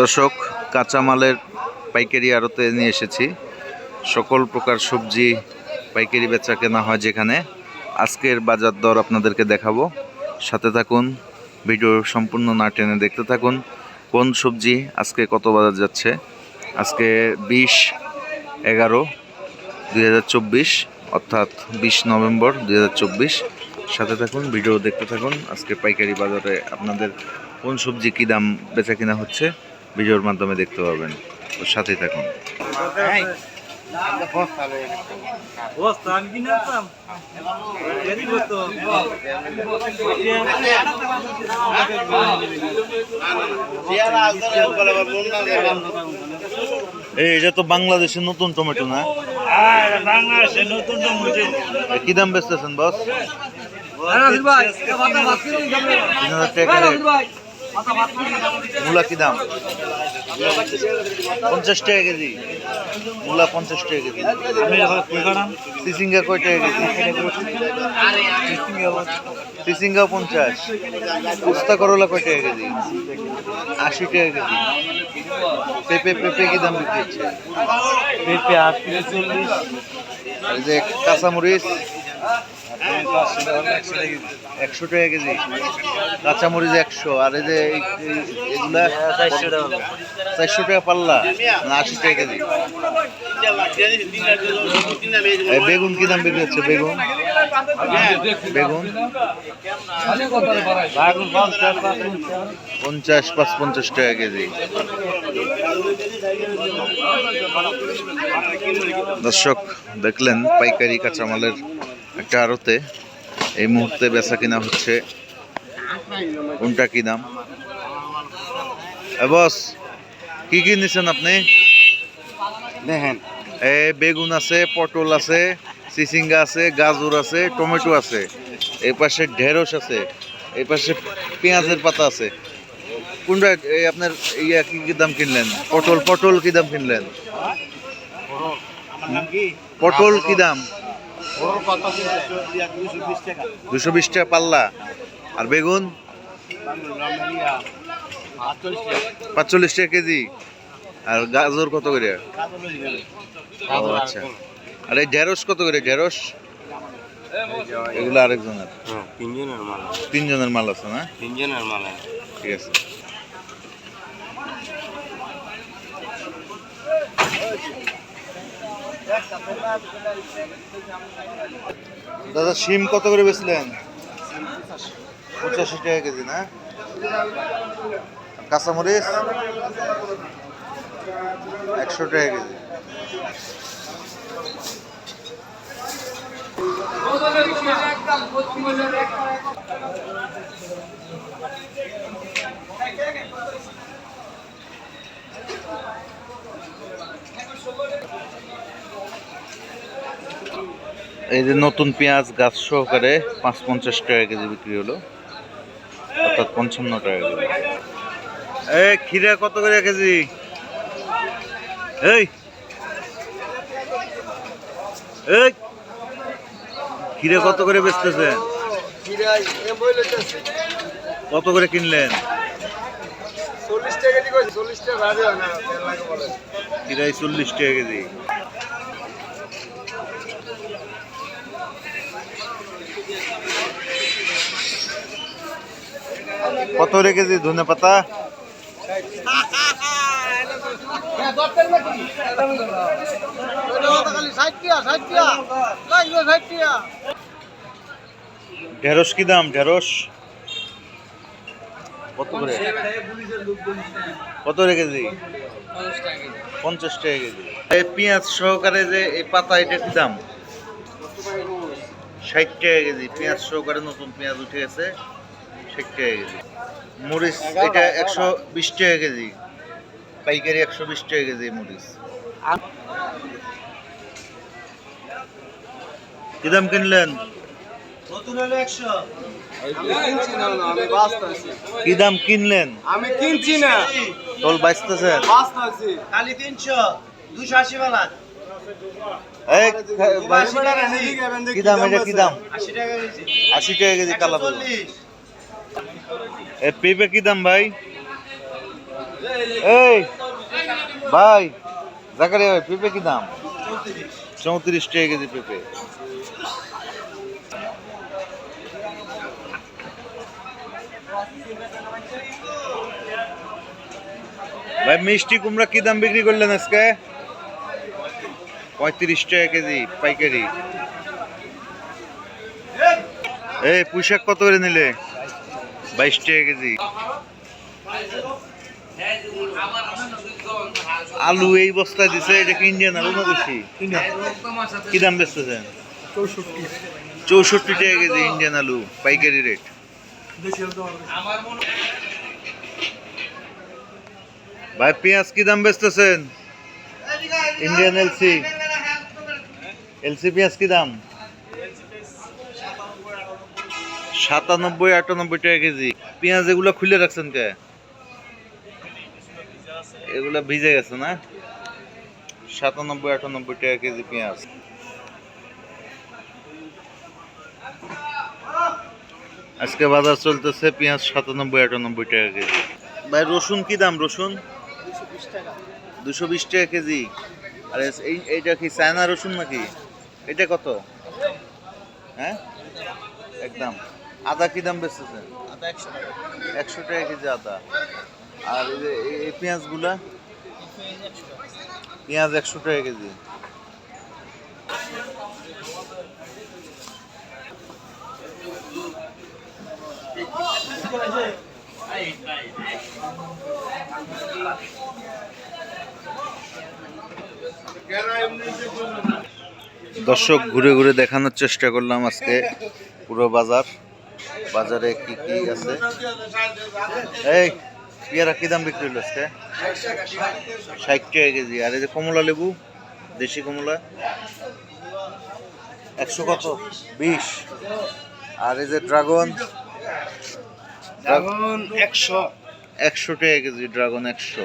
দর্শক, কাঁচামালের পাইকারি আড়তে নিয়ে এসেছি। সকল প্রকার সবজি, পাইকারি বেচা কেনা হয় যেখানে। আজকের বাজার দর আপনাদেরকে দেখাবো। সাথে থাকুন, ভিডিও সম্পূর্ণ না টেনে দেখতে থাকুন। কোন সবজি আজকে কত বাজার যাচ্ছে? আজকে বিশ এগারো দুই অর্থাৎ বিশ নভেম্বর দুই হাজার চব্বিশ। সাথে থাকুন, ভিডিও দেখতে থাকুন। আজকে পাইকারি বাজারে আপনাদের কোন সবজি কী দাম বেচা কিনা হচ্ছে ভিডিওর মাধ্যমে দেখতে পাবেন ওর সাথেই থাকুন। এটা তো বাংলাদেশের নতুন টমেটো না? বাংলাদেশে নতুন টমেটো কি দাম বেচতেছেন বস? ভাই মূলা কি দাম? পঞ্চাশ টাকা কেজি। মূলা পঞ্চাশ টাকা কেজি। সিসিঙ্গা কয় টাকা কেজি? সিসিঙ্গা পঞ্চাশ। উস্তা করলা কয় টাকা কেজি? আশি টাকা কেজি। পেঁপে পেঁপে কি দাম বিক্রি হচ্ছে? পেঁপে আশি চল্লিশ এই যে কাঁচামরিচ একশো টাকা কেজি। কাঁচামরিচ একশো, আর এই যে এগুলা চারশো টাকা পাল্লা, না আশি টাকা কেজি। বেগুন কি দাম বিক্রি হচ্ছে বেগুন? বেগুন? পঞ্চাশ, পাঁচ পঞ্চাশ টাকা কেজি। দর্শক, দেখলেন পাইকারি কাঁচামালের একটা আড়তে এই মুহূর্তে বেচা কিনা হচ্ছে। কোনটা কি দাম? বস কি কি নিছেন আপনি? দেখেন। এ বেগুন আছে পটল আছে চিচিঙ্গা আছে গাজর আছে টমেটো আছে। এই পাশে ঢেঁড়স আছে এই পাশে পেঁয়াজের পাতা আছে। কোনটা এই আপনার ইয়া কি কি দাম কিনলেন? পটল পটল কি দাম কিনলেন? পটল কি দাম? দুশো বিশ টাকা পাল্লা। আর বেগুন? পাঁচচল্লিশ টাকা কেজি। আর গাজর কত করে? আচ্ছা। আর এই ঢেঁড়স কত করে? ঢেঁড়স? এগুলো আরেকজনের। তিনজনের মাল তিনজনের মাল আছে না? তিনজনের মাল ঠিক আছে। দাদা সিম কত করে বেচলেন? পঁচাশি টাকা কেজি না? কাঁচামরিচ? একশো টাকা কেজি। এই যে নতুন পেঁয়াজ গাছ সহকারে পাঁচ পঞ্চাশ টাকা কেজি বিক্রি হলো। অর্থাৎ পঞ্চান্ন টাকা কেজি। এ খিরা কত করে কেজি? এই। এই। খিরা কত করে বেচতেছেন? কত করে কিনলেন? খিরাই চল্লিশ টাকা কেজি। কত কেজি ধনে পাতা? ঢেঁড়স কি দাম, ঢেঁড়স? কত করে? কত কেজি? পঞ্চাশ টাকা কেজি। পেঁয়াজ সহকারে যে এই পাতা, এটা কি দাম? ষাট টাকা কেজি পেঁয়াজ সহকারে নতুন পেঁয়াজ উঠে গেছে ষাট টাকা কেজি মরিচ এটা একশো বিশ টাকা কেজি পাইকারি একশো বিশ টাকা কেজি মরিচ। কি দাম কিনলেন? কি দাম কিনলেন? আমি কিনছি না। তোল বাইসতেছেন খালি তিনশো দুশো আশি বেলা কি দাম এটা কি দাম আশি টাকা কেজি। কালা এ পেঁপে কি দাম ভাই? এই ভাই জাকারিয়া ভাই পেঁপে কি দাম? চৌত্রিশ টাকা কেজি পেঁপে। ভাই মিষ্টি কুমড়া কি দাম বিক্রি করলেন আজকে? পঁয়ত্রিশ টাকা কেজি পাইকারি। এই পুঁইশাক কত করে নিলে? বাইশ টাকা কেজি। আলু এই বস্তায় দিছে এটা কি ইন্ডিয়ান আলু না বেশি কি দাম বেচতেছেন? চৌষট্টি টাকা কেজি ইন্ডিয়ান আলু পাইকারি রেট ভাই পেঁয়াজ কি দাম বেচতেছেন? ইন্ডিয়ান এলসি এলসি পেঁয়াজ কি দাম? সাতানব্বই আটানব্বই টাকা কেজি। পেঁয়াজ এগুলো খুলে রাখছেন কে? এগুলা ভিজে গেছে না? সাতানব্বই আটানব্বই টাকা কেজি পেঁয়াজ। আজকে বাজার চলতেছে পেঁয়াজ সাতানব্বই আটানব্বই টাকা কেজি। ভাই রসুন কি দাম রসুন? দুশো বিশ টাকা কেজি। আর এই এইটা কি চায়না রসুন নাকি? এটা কত? হ্যাঁ? একদম। আদা কি দাম বেচতেছেন? একশো টাকা। কেজি আদা। আর এই যে এই- এই পেঁয়াজগুলা? পেঁয়াজ একশো টাকা কেজি। দর্শক ঘুরে ঘুরে দেখানোর চেষ্টা করলাম আজকে পুরো বাজার। বাজারে কি কি আছে? এই পেয়ারা কি দাম বিক্রি হলো আজকে? ষাট টাকা কেজি। আর এই যে কমলা লেবু দেশি কমলা একশো কত? বিশ। আর এই যে ড্রাগন? ড্রাগন একশো। একশো টাকা কেজি ড্রাগন একশো।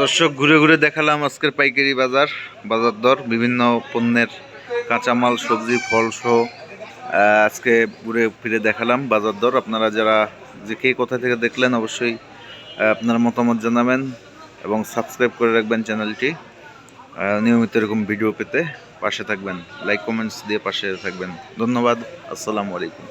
দর্শক, ঘুরে ঘুরে দেখালাম আজকের পাইকারি বাজার বাজার দর, বিভিন্ন পণ্যের কাঁচামাল, সবজি, ফল সহ আজকে ঘুরে ফিরে দেখালাম বাজার দর। আপনারা যারা যে কে কোথা থেকে দেখলেন অবশ্যই আপনার মতামত জানাবেন এবং সাবস্ক্রাইব করে রাখবেন চ্যানেলটি। নিয়মিত এরকম ভিডিও পেতে পাশে থাকবেন। লাইক, কমেন্টস দিয়ে পাশে থাকবেন। ধন্যবাদ। আসসালামু আলাইকুম।